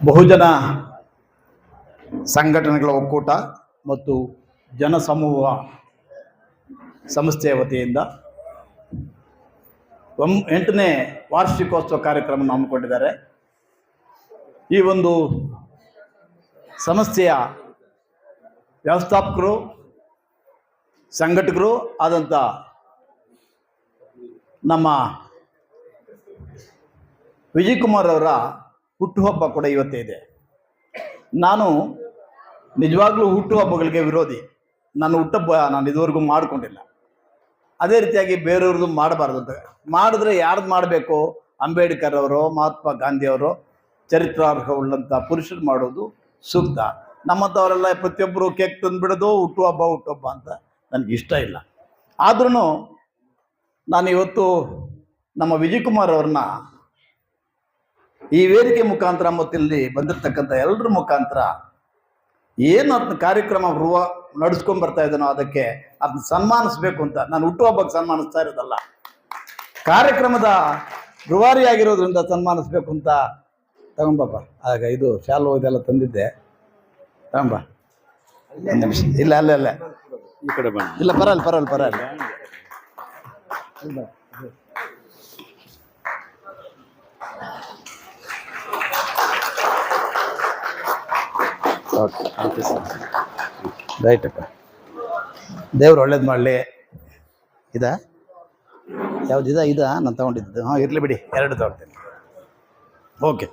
ಬಹುಜನ ಸಂಘಟನೆಗಳ ಒಕ್ಕೂಟ ಮತ್ತು ಜನಸಮೂಹ ಸಂಸ್ಥೆಯ ವತಿಯಿಂದ ಒಂ ಎಂಟನೇ ವಾರ್ಷಿಕೋತ್ಸವ ಕಾರ್ಯಕ್ರಮ ಹಮ್ಮಿಕೊಂಡಿದ್ದಾರೆ. ಈ ಒಂದು ಸಂಸ್ಥೆಯ ವ್ಯವಸ್ಥಾಪಕರು, ಸಂಘಟಕರು ಆದಂಥ ನಮ್ಮ ವಿಜಯ್ ಕುಮಾರ್ ಅವರ ಹುಟ್ಟುಹಬ್ಬ ಕೂಡ ಇವತ್ತೇ ಇದೆ. ನಾನು ನಿಜವಾಗ್ಲೂ ಹುಟ್ಟುಹಬ್ಬಗಳಿಗೆ ವಿರೋಧಿ. ನಾನು ಹುಟ್ಟುಹಬ್ಬ ನಾನು ಇದುವರೆಗೂ ಮಾಡಿಕೊಂಡಿಲ್ಲ. ಅದೇ ರೀತಿಯಾಗಿ ಬೇರೆಯವ್ರದ್ದು ಮಾಡಬಾರ್ದು ಅಂತ. ಮಾಡಿದ್ರೆ ಯಾರ್ದು ಮಾಡಬೇಕು? ಅಂಬೇಡ್ಕರ್ ಅವರು, ಮಹಾತ್ಮ ಗಾಂಧಿಯವರು ಚರಿತ್ರಾರ್ಹವುಳ್ಳಂಥ ಪುರುಷರು ಮಾಡೋದು ಸೂಕ್ತ ನಮ್ಮಂಥವರೆಲ್ಲ ಪ್ರತಿಯೊಬ್ಬರು ಕೇಕ್ ತಂದುಬಿಡೋದು ಹುಟ್ಟುಹಬ್ಬ ಹುಟ್ಟುಹಬ್ಬ ಅಂತ ನನಗೆ ಇಷ್ಟ ಇಲ್ಲ. ಆದ್ರೂ ನಾನು ಇವತ್ತು ನಮ್ಮ ವಿಜಯ್ ಕುಮಾರ್ ಅವ್ರನ್ನ ಈ ವೇದಿಕೆ ಮುಖಾಂತರ ಮತ್ತು ಇಲ್ಲಿ ಬಂದಿರತಕ್ಕಂಥ ಎಲ್ಲರ ಮುಖಾಂತರ ಏನು ಅದನ್ನ ಕಾರ್ಯಕ್ರಮ ರುವ ನಡೆಸ್ಕೊಂಡ್ ಬರ್ತಾ ಇದ್ದಾನೋ ಅದಕ್ಕೆ ಅದನ್ನ ಸನ್ಮಾನಿಸ್ಬೇಕು ಅಂತ. ನಾನು ಹುಟ್ಟುಹಬ್ಬಕ್ಕೆ ಸನ್ಮಾನಿಸ್ತಾ ಇರೋದಲ್ಲ. ಕಾರ್ಯಕ್ರಮದ ರೂವಾರಿಯಾಗಿರೋದ್ರಿಂದ ಸನ್ಮಾನಿಸ್ಬೇಕು ಅಂತ ತಗೊಂಬಪ್ಪ. ಆಗ ಇದು ಶಾಲು ಇದೆಲ್ಲ ತಂದಿದ್ದೆ. ತಗೊಂಬ. ನಿಮಿಷ. ಇಲ್ಲ ಅಲ್ಲ ಅಲ್ಲ. ಈ ಕಡೆ ಇಲ್ಲ ಪರಲ್ಲ ಪರಲ್ಲ ಪರಲ್ಲ ಓಕೆ. ರೈಟ್ ದೇವ್ರು ಒಳ್ಳೇದು ಮಾಡಲಿ. ಇದಾ? ಯಾವ್ದು ಇದ? ಇದ? ನಾನು ತಗೊಂಡಿದ್ದು. ಹಾಂ, ಇರಲಿ ಬಿಡಿ. ಎರಡು ತಗೊಳ್ತೀನಿ ಓಕೆ.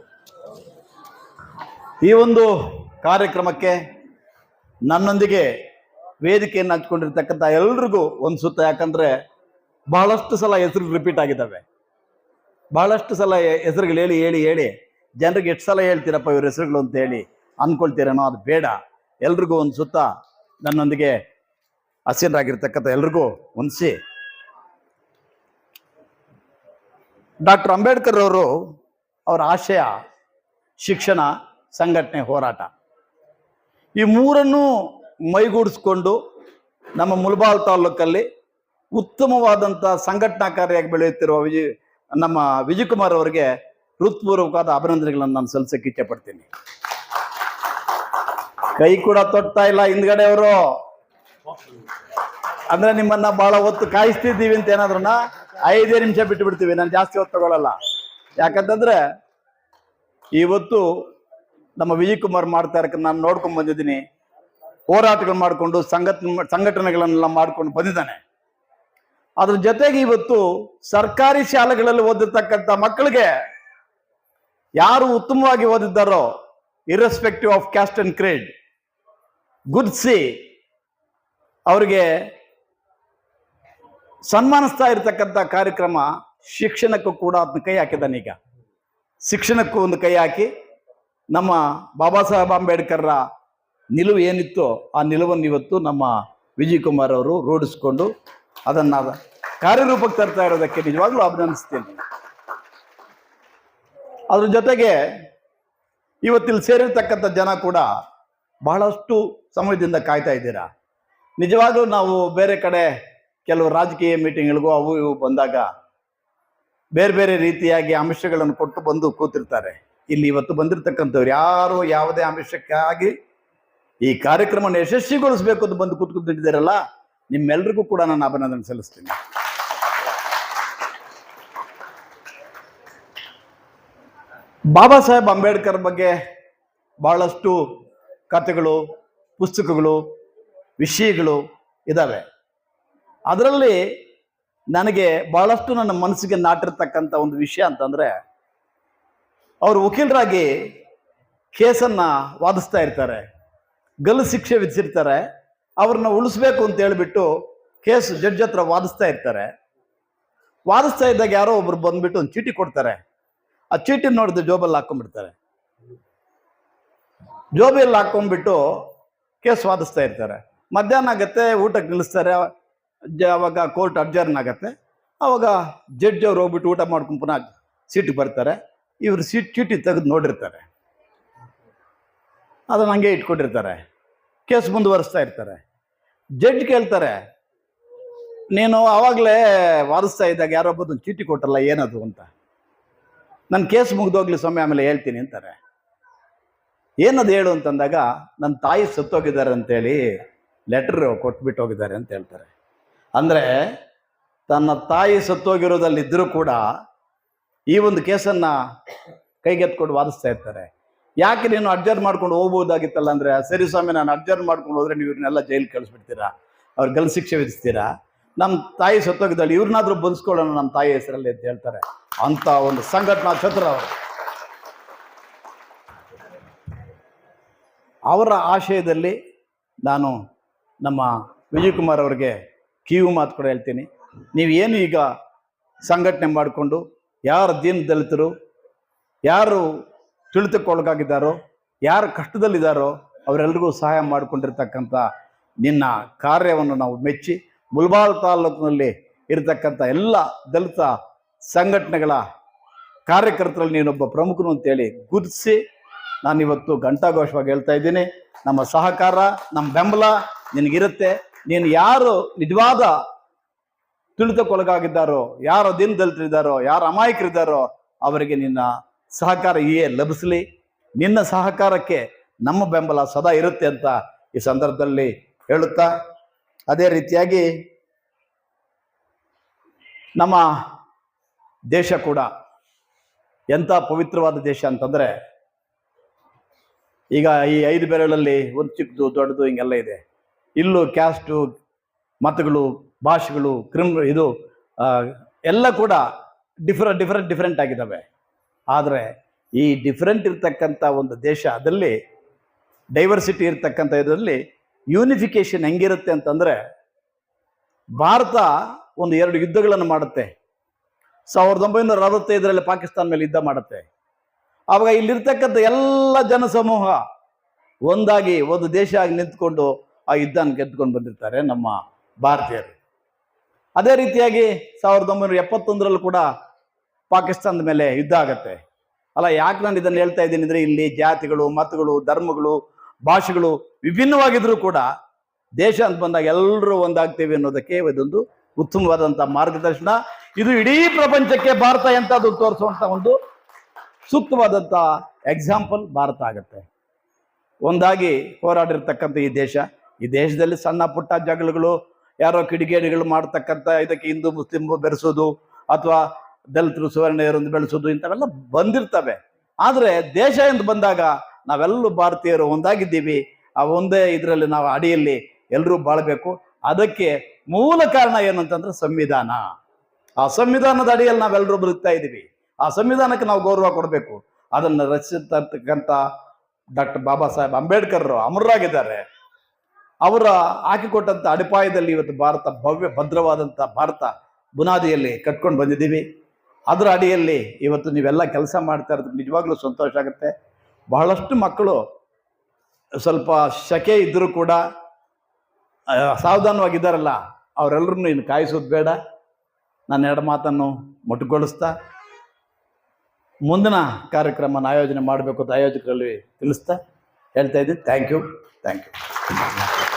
ಈ ಒಂದು ಕಾರ್ಯಕ್ರಮಕ್ಕೆ ನನ್ನೊಂದಿಗೆ ವೇದಿಕೆಯನ್ನು ಹಚ್ಕೊಂಡಿರ್ತಕ್ಕಂಥ ಎಲ್ರಿಗೂ ಒಂದು ಸುತ್ತ, ಯಾಕಂದ್ರೆ ಬಹಳಷ್ಟು ಸಲ ಹೆಸರು ರಿಪೀಟ್ ಆಗಿದ್ದಾವೆ. ಬಹಳಷ್ಟು ಸಲ ಹೆಸರುಗಳು ಹೇಳಿ ಹೇಳಿ ಹೇಳಿ. ಜನರಿಗೆ ಎಷ್ಟು ಸಲ ಹೇಳ್ತೀರಪ್ಪ ಇವ್ರ ಹೆಸರುಗಳು ಅಂತ ಹೇಳಿ ಅನ್ಕೊಳ್ತೀರೇನೋ ಅದು ಬೇಡ. ಎಲ್ರಿಗೂ ಒಂದು ಸುತ್ತ ನನ್ನೊಂದಿಗೆ ಹಸಿರಾಗಿರ್ತಕ್ಕಂಥ ಎಲ್ರಿಗೂ ಹೊಂದಿಸಿ ಡಾಕ್ಟರ್ ಅಂಬೇಡ್ಕರ್ ಅವರು ಅವರ ಆಶಯ, ಶಿಕ್ಷಣ, ಸಂಘಟನೆ, ಹೋರಾಟ. ಈ ಮೂರನ್ನು ಮೈಗೂಡಿಸ್ಕೊಂಡು ನಮ್ಮ ಮುಲ್ಬಾಲ್ ತಾಲೂಕಲ್ಲಿ ಉತ್ತಮವಾದಂಥ ಸಂಘಟನಾಕಾರಿಯಾಗಿ ಬೆಳೆಯುತ್ತಿರುವ ವಿಜಯ್ ನಮ್ಮ ವಿಜಯಕುಮಾರ್ ಅವರಿಗೆ ಹೃತ್ಪೂರ್ವಕವಾದ ಅಭಿನಂದನೆಗಳನ್ನು ನಾನು ಸಲ್ಲಿಸಕ್ಕೆ ಇಚ್ಛೆ ಪಡ್ತೀನಿ. ಕೈ ಕೂಡ ತೊಟ್ತಾ ಇಲ್ಲ ಹಿಂದ್ಗಡೆ ಅವರು ಅಂದ್ರೆ ನಿಮ್ಮನ್ನ ಬಹಳ ಹೊತ್ತು ಕಾಯಿಸ್ತಿದ್ದೀವಿ ಅಂತ ಏನಾದ್ರನ್ನ ಐದೇ ನಿಮಿಷ ಬಿಟ್ಟು ಬಿಡ್ತೀವಿ ನಾನು ಜಾಸ್ತಿ ಹೊತ್ತು ತಗೊಳ್ಳಲ್ಲ ಯಾಕಂತಂದ್ರೆ ಇವತ್ತು ನಮ್ಮ ವಿಜಯ್ ಕುಮಾರ್ ಮಾಡ್ತಾ ಇರಕ್ಕೆ ನಾನು ನೋಡ್ಕೊಂಡು ಬಂದಿದ್ದೀನಿ. ಹೋರಾಟಗಳು ಮಾಡಿಕೊಂಡು ಸಂಘಟ ಸಂಘಟನೆಗಳನ್ನೆಲ್ಲ ಮಾಡ್ಕೊಂಡು ಬಂದಿದ್ದಾನೆ. ಅದ್ರ ಜೊತೆಗೆ ಇವತ್ತು ಸರ್ಕಾರಿ ಶಾಲೆಗಳಲ್ಲಿ ಓದಿರ್ತಕ್ಕಂಥ ಮಕ್ಕಳಿಗೆ ಯಾರು ಉತ್ತಮವಾಗಿ ಓದಿದ್ದಾರೋ irrespective of caste and creed ಗುರ್ಸಿ ಅವರಿಗೆ ಸನ್ಮಾನಿಸ್ತಾ ಇರತಕ್ಕಂಥ ಕಾರ್ಯಕ್ರಮ ಶಿಕ್ಷಣಕ್ಕೂ ಕೂಡ ಅದನ್ನ ಕೈ ಹಾಕಿದ್ದಾನೆ ಈಗ. ಶಿಕ್ಷಣಕ್ಕೂ ಒಂದು ಕೈ ಹಾಕಿ ನಮ್ಮ ಬಾಬಾ ಸಾಹೇಬ್ ಅಂಬೇಡ್ಕರ್ರ ನಿಲುವು ಏನಿತ್ತೋ ಆ ನಿಲುವನ್ನು ಇವತ್ತು ನಮ್ಮ ವಿಜಯ್ ಕುಮಾರ್ ಅವರು ರೂಢಿಸ್ಕೊಂಡು ಅದನ್ನ ಕಾರ್ಯರೂಪಕ್ಕೆ ತರ್ತಾ ಇರೋದಕ್ಕೆ ನಿಜವಾಗ್ಲೂ ಅಭಿನಂದಿಸ್ತೇನೆ. ಅದ್ರ ಜೊತೆಗೆ ಇವತ್ತಿಲ್ಲಿ ಸೇರಿರ್ತಕ್ಕಂಥ ಜನ ಕೂಡ ಬಹಳಷ್ಟು ಸಮಯದಿಂದ ಕಾಯ್ತಾ ಇದ್ದೀರಾ? ನಿಜವಾಗ್ಲೂ ನಾವು ಬೇರೆ ಕಡೆ ಕೆಲವು ರಾಜಕೀಯ ಮೀಟಿಂಗ್ಗಳಿಗೂ ಅವು ಇವು ಬಂದಾಗ ಬೇರೆ ಬೇರೆ ರೀತಿಯಾಗಿ ಅಂಶಗಳನ್ನು ಕೊಟ್ಟು ಬಂದು ಕೂತಿರ್ತಾರೆ. ಇಲ್ಲಿ ಇವತ್ತು ಬಂದಿರತಕ್ಕಂಥವ್ರು ಯಾರು ಯಾವುದೇ ಅಂಶಕ್ಕಾಗಿ ಈ ಕಾರ್ಯಕ್ರಮವನ್ನು ಯಶಸ್ವಿಗೊಳಿಸಬೇಕು ಅಂತ ಬಂದು ಕೂತ್ಕೊಂಡಿದ್ದೀರಲ್ಲ ನಿಮ್ಮೆಲ್ಲರಿಗೂ ಕೂಡ ನಾನು ಅಭಿನಂದನೆ ಸಲ್ಲಿಸ್ತೀನಿ. ಬಾಬಾ ಸಾಹೇಬ್ ಅಂಬೇಡ್ಕರ್ ಬಗ್ಗೆ ಬಹಳಷ್ಟು ಕಥೆಗಳು, ಪುಸ್ತಕಗಳು, ವಿಷಯಗಳು ಇದ್ದಾವೆ ಅದರಲ್ಲಿ ನನಗೆ ಬಹಳಷ್ಟು ನನ್ನ ಮನಸ್ಸಿಗೆ ನಾಟಿರ್ತಕ್ಕಂಥ ಒಂದು ವಿಷಯ ಅಂತಂದರೆ, ಅವರು ವಕೀಲರಾಗಿ ಕೇಸನ್ನು ವಾದಿಸ್ತಾ ಇರ್ತಾರೆ. ಗಲ್ಲು ಶಿಕ್ಷೆ ವಿಧಿಸಿರ್ತಾರೆ. ಅವ್ರನ್ನ ಉಳಿಸ್ಬೇಕು ಅಂತ ಹೇಳಿಬಿಟ್ಟು ಕೇಸ್ ಜಡ್ಜ್ ಹತ್ರ ವಾದಿಸ್ತಾ ಇರ್ತಾರೆ. ವಾದಿಸ್ತಾ ಇದ್ದಾಗ ಯಾರೋ ಒಬ್ರು ಬಂದ್ಬಿಟ್ಟು ಒಂದು ಚೀಟಿ ಕೊಡ್ತಾರೆ. ಆ ಚೀಟಿ ನೋಡಿದ್ರೆ ಜೋಬಲ್ಲಿ ಹಾಕೊಂಡ್ಬಿಡ್ತಾರೆ. ಜೋಬಿಯಲ್ಲಿ ಹಾಕೊಂಡ್ಬಿಟ್ಟು ಕೇಸ್ ವಾದಿಸ್ತಾ ಇರ್ತಾರೆ. ಮಧ್ಯಾಹ್ನ ಆಗತ್ತೆ, ಊಟಕ್ಕೆ ನಿಲ್ಲಿಸ್ತಾರೆ ಅವಾಗ ಕೋರ್ಟ್ ಅಡ್ಜರ್ನ್ ಆಗತ್ತೆ. ಅವಾಗ ಜಡ್ಜ್ ಅವ್ರು ಹೋಗ್ಬಿಟ್ಟು ಊಟ ಮಾಡ್ಕೊಂಡು ಪುನಃ ಸೀಟಿಗೆ ಬರ್ತಾರೆ. ಇವರು ಸೀಟ್ ಚೀಟಿ ತೆಗೆದು ನೋಡಿರ್ತಾರೆ. ಅದನ್ನು ಹಂಗೆ ಇಟ್ಕೊಂಡಿರ್ತಾರೆ. ಕೇಸ್ ಮುಂದುವರಿಸ್ತಾ ಇರ್ತಾರೆ. ಜಡ್ಜ್ ಕೇಳ್ತಾರೆ, ನೀನು ಆವಾಗಲೇ ವಾದಿಸ್ತಾ ಇದ್ದಾಗ ಯಾರೋ ಒಬ್ಬದು ಚೀಟಿ ಕೊಟ್ಟಲ್ಲ ಏನದು? ಅಂತ. ನನ್ನ ಕೇಸ್ ಮುಗಿದೋಗ್ಲಿ ಸ್ವಾಮಿ, ಆಮೇಲೆ ಹೇಳ್ತೀನಿ, ಅಂತಾರೆ. ಏನದು ಹೇಳು ಅಂತಂದಾಗ ನನ್ನ ತಾಯಿ ಸತ್ತೋಗಿದ್ದಾರೆ ಅಂತೇಳಿ ಲೆಟ್ರ್ ಕೊಟ್ಬಿಟ್ಟು ಹೋಗಿದ್ದಾರೆ ಅಂತ ಹೇಳ್ತಾರೆ. ಅಂದರೆ, ತನ್ನ ತಾಯಿ ಸತ್ತೋಗಿರೋದಲ್ಲಿದ್ದರೂ ಕೂಡ ಈ ಒಂದು ಕೇಸನ್ನು ಕೈಗೆತ್ಕೊಂಡು ವಾದಿಸ್ತಾ ಇರ್ತಾರೆ. ಯಾಕೆ ನೀನು ಅಡ್ಜರ್ ಮಾಡ್ಕೊಂಡು ಹೋಗ್ಬೋದಾಗಿತ್ತಲ್ಲ ಅಂದರೆ, ಸರಿ ಸ್ವಾಮಿ, ನಾನು ಅಡ್ಜರ್ ಮಾಡ್ಕೊಂಡು ಹೋದರೆ ನೀವು ಇವ್ರನ್ನೆಲ್ಲ ಜೈಲು ಕಳಿಸ್ಬಿಡ್ತೀರಾ? ಅವ್ರು ಗಲ್ ಶಿಕ್ಷೆ ವಿಧಿಸ್ತೀರಾ? ನಮ್ಮ ತಾಯಿ ಸತ್ತೋಗಿದ್ದಾಳೆ ಇವ್ರನ್ನಾದ್ರೂ ಬಂದಿಸ್ಕೊಳ್ಳೋಣ ನಮ್ಮ ತಾಯಿ ಹೆಸರಲ್ಲಿ ಅಂತ ಹೇಳ್ತಾರೆ. ಅಂಥ ಒಂದು ಸಂಘಟನಾ ಚತುರ ಅವರು. ಅವರ ಆಶಯದಲ್ಲಿ ನಾನು ನಮ್ಮ ವಿಜಯ್ ಕುಮಾರ್ ಅವರಿಗೆ ಕಿವಿ ಮಾತು ಕೂಡ ಹೇಳ್ತೀನಿ. ನೀವೇನು ಈಗ ಸಂಘಟನೆ ಮಾಡಿಕೊಂಡು ಯಾರು ದೀನ ದಲಿತರು, ಯಾರು ತಿಳಿತಕ್ಕೊಳಗಾಗಿದ್ದಾರೋ, ಯಾರು ಕಷ್ಟದಲ್ಲಿದ್ದಾರೋ ಅವರೆಲ್ಲರಿಗೂ ಸಹಾಯ ಮಾಡಿಕೊಂಡಿರ್ತಕ್ಕಂಥ ನಿನ್ನ ಕಾರ್ಯವನ್ನು ನಾವು ಮೆಚ್ಚಿ ಮುಲ್ಬಾಲ್ ತಾಲೂಕಿನಲ್ಲಿ ಇರತಕ್ಕಂಥ ಎಲ್ಲ ದಲಿತ ಸಂಘಟನೆಗಳ ಕಾರ್ಯಕರ್ತರಲ್ಲಿ ನೀನೊಬ್ಬ ಪ್ರಮುಖನು ಅಂತೇಳಿ ಗುರುತಿಸಿ ನಾನಿವತ್ತು ಘಂಟಾಘೋಷವಾಗಿ ಹೇಳ್ತಾ ಇದ್ದೀನಿ. ನಮ್ಮ ಸಹಕಾರ, ನಮ್ಮ ಬೆಂಬಲ ನಿನಗಿರುತ್ತೆ. ನೀನು ಯಾರು ನಿಜವಾದ ತುಳಿತಕ್ಕೊಳಗಾಗಿದ್ದಾರೋ, ಯಾರು ದಿನ ದಲಿತರಿದ್ದಾರೋ ಯಾರು ಅಮಾಯಕರಿದ್ದಾರೋ ಅವರಿಗೆ ನಿನ್ನ ಸಹಕಾರ ಏ ಲಭಿಸಲಿ. ನಿನ್ನ ಸಹಕಾರಕ್ಕೆ ನಮ್ಮ ಬೆಂಬಲ ಸದಾ ಇರುತ್ತೆ ಅಂತ ಈ ಸಂದರ್ಭದಲ್ಲಿ ಹೇಳುತ್ತಾ, ಅದೇ ರೀತಿಯಾಗಿ ನಮ್ಮ ದೇಶ ಕೂಡ ಎಂಥ ಪವಿತ್ರವಾದ ದೇಶ ಅಂತಂದರೆ ಈಗ ಈ ಐದು ಬೆರಳಲ್ಲಿ ಒಂದು ಚಿಕ್ಕದು, ದೊಡ್ಡದು ಹಿಂಗೆಲ್ಲ ಇದೆ. ಇಲ್ಲೂ ಕ್ಯಾಸ್ಟು ಮತಗಳು, ಭಾಷೆಗಳು, ಕ್ರಿಮ್, ಇದು ಎಲ್ಲ ಕೂಡ ಡಿಫ್ರೆ ಡಿಫ್ರೆಂಟ್ ಡಿಫ್ರೆಂಟ್ ಆಗಿದ್ದಾವೆ. ಆದರೆ ಈ ಡಿಫ್ರೆಂಟ್ ಇರ್ತಕ್ಕಂಥ ಒಂದು ದೇಶ ಅದರಲ್ಲಿ ಡೈವರ್ಸಿಟಿ ಇರ್ತಕ್ಕಂಥ ಇದರಲ್ಲಿ ಯೂನಿಫಿಕೇಶನ್ ಹೆಂಗಿರುತ್ತೆ ಅಂತಂದರೆ, ಭಾರತ ಒಂದು ಎರಡು ಯುದ್ಧಗಳನ್ನು ಮಾಡುತ್ತೆ. ಸಾವಿರದ ಒಂಬೈನೂರ ಅರವತ್ತೈದರಲ್ಲಿ ಪಾಕಿಸ್ತಾನ ಮೇಲೆ ಯುದ್ಧ ಮಾಡುತ್ತೆ. ಆವಾಗ ಇಲ್ಲಿರ್ತಕ್ಕಂಥ ಎಲ್ಲ ಜನಸಮೂಹ ಒಂದಾಗಿ ಒಂದು ದೇಶ ಆಗಿ ನಿಂತ್ಕೊಂಡು ಆ ಯುದ್ಧನ ಗೆದ್ದುಕೊಂಡು ಬಂದಿರ್ತಾರೆ ನಮ್ಮ ಭಾರತೀಯರು. ಅದೇ ರೀತಿಯಾಗಿ ಸಾವಿರದ ಒಂಬೈನೂರ ಎಪ್ಪತ್ತೊಂದರಲ್ಲೂ ಕೂಡ ಪಾಕಿಸ್ತಾನದ ಮೇಲೆ ಯುದ್ಧ ಆಗತ್ತೆ. ಅಲ್ಲ, ಯಾಕೆ ನಾನು ಇದನ್ನು ಹೇಳ್ತಾ ಇದ್ದೀನಿ ಅಂದರೆ ಇಲ್ಲಿ ಜಾತಿಗಳು, ಮತಗಳು, ಧರ್ಮಗಳು, ಭಾಷೆಗಳು ವಿಭಿನ್ನವಾಗಿದ್ರೂ ಕೂಡ ದೇಶ ಅಂತ ಬಂದಾಗ ಎಲ್ಲರೂ ಒಂದಾಗ್ತೇವೆ ಅನ್ನೋದಕ್ಕೆ ಇದೊಂದು ಉತ್ತಮವಾದಂಥ ಮಾರ್ಗದರ್ಶನ. ಇದು ಇಡೀ ಪ್ರಪಂಚಕ್ಕೆ ಭಾರತ ಎಂಥದ್ದು ತೋರಿಸುವಂಥ ಒಂದು ಸೂಕ್ತವಾದಂಥ ಎಕ್ಸಾಂಪಲ್ ಭಾರತ ಆಗುತ್ತೆ. ಒಂದಾಗಿ ಹೋರಾಡಿರ್ತಕ್ಕಂಥ ಈ ದೇಶ. ಈ ದೇಶದಲ್ಲಿ ಸಣ್ಣ ಪುಟ್ಟ ಜಗಳಗಳು, ಯಾರೋ ಕಿಡಿಗೇಡಿಗಳು ಮಾಡ್ತಕ್ಕಂಥ ಇದಕ್ಕೆ ಹಿಂದೂ, ಮುಸ್ಲಿಂ ಬೆರೆಸೋದು ಅಥವಾ ದಲಿತರು ಸುವರ್ಣೆಯರೊಂದು ಬೆಳೆಸೋದು ಇಂಥವೆಲ್ಲ ಬಂದಿರ್ತವೆ. ಆದರೆ ದೇಶ ಎಂದು ಬಂದಾಗ ನಾವೆಲ್ಲರೂ ಭಾರತೀಯರು ಒಂದಾಗಿದ್ದೀವಿ. ಆ ಒಂದೇ ಇದರಲ್ಲಿ ನಾವು ಅಡಿಯಲ್ಲಿ ಎಲ್ಲರೂ ಬಾಳಬೇಕು. ಅದಕ್ಕೆ ಮೂಲ ಕಾರಣ ಏನು ಅಂತಂದ್ರೆ ಸಂವಿಧಾನ. ಆ ಸಂವಿಧಾನದ ಅಡಿಯಲ್ಲಿ ನಾವೆಲ್ಲರೂ ಬದುಕ್ತಾ ಇದ್ದೀವಿ. ಆ ಸಂವಿಧಾನಕ್ಕೆ ನಾವು ಗೌರವ ಕೊಡಬೇಕು. ಅದನ್ನು ರಚಿಸಿರ್ತಕ್ಕಂಥ ಡಾಕ್ಟರ್ ಬಾಬಾ ಸಾಹೇಬ್ ಅಂಬೇಡ್ಕರ್ ಅಮರರಾಗಿದ್ದಾರೆ. ಅವರ ಹಾಕಿಕೊಟ್ಟಂತ ಅಡಿಪಾಯದಲ್ಲಿ ಇವತ್ತು ಭಾರತ ಭವ್ಯ ಭದ್ರವಾದಂಥ ಭಾರತ ಬುನಾದಿಯಲ್ಲಿ ಕಟ್ಕೊಂಡು ಬಂದಿದ್ದೀವಿ. ಅದರ ಅಡಿಯಲ್ಲಿ ಇವತ್ತು ನೀವೆಲ್ಲ ಕೆಲಸ ಮಾಡ್ತಾ ಇರೋದಕ್ಕೆ ನಿಜವಾಗ್ಲೂ ಸಂತೋಷ ಆಗುತ್ತೆ. ಬಹಳಷ್ಟು ಮಕ್ಕಳು ಸ್ವಲ್ಪ ಶಕೆ ಇದ್ದರೂ ಕೂಡ ಸಾವಧಾನವಾಗಿದ್ದಾರಲ್ಲ, ಅವರೆಲ್ಲರನ್ನು ಇನ್ನು ಕಾಯಿಸೋದು ಬೇಡ. ನಾನು ಎರಡು ಮಾತನ್ನು ಮೊಟುಗೊಳಿಸ್ತಾ ಮುಂದಿನ ಕಾರ್ಯಕ್ರಮನ ಆಯೋಜನೆ ಮಾಡಬೇಕು ಅಂತ ಆಯೋಜಕರಲ್ಲಿ ತಿಳಿಸ್ತಾ ಹೇಳ್ತಾ ಇದ್ದೀನಿ. Thank you thank you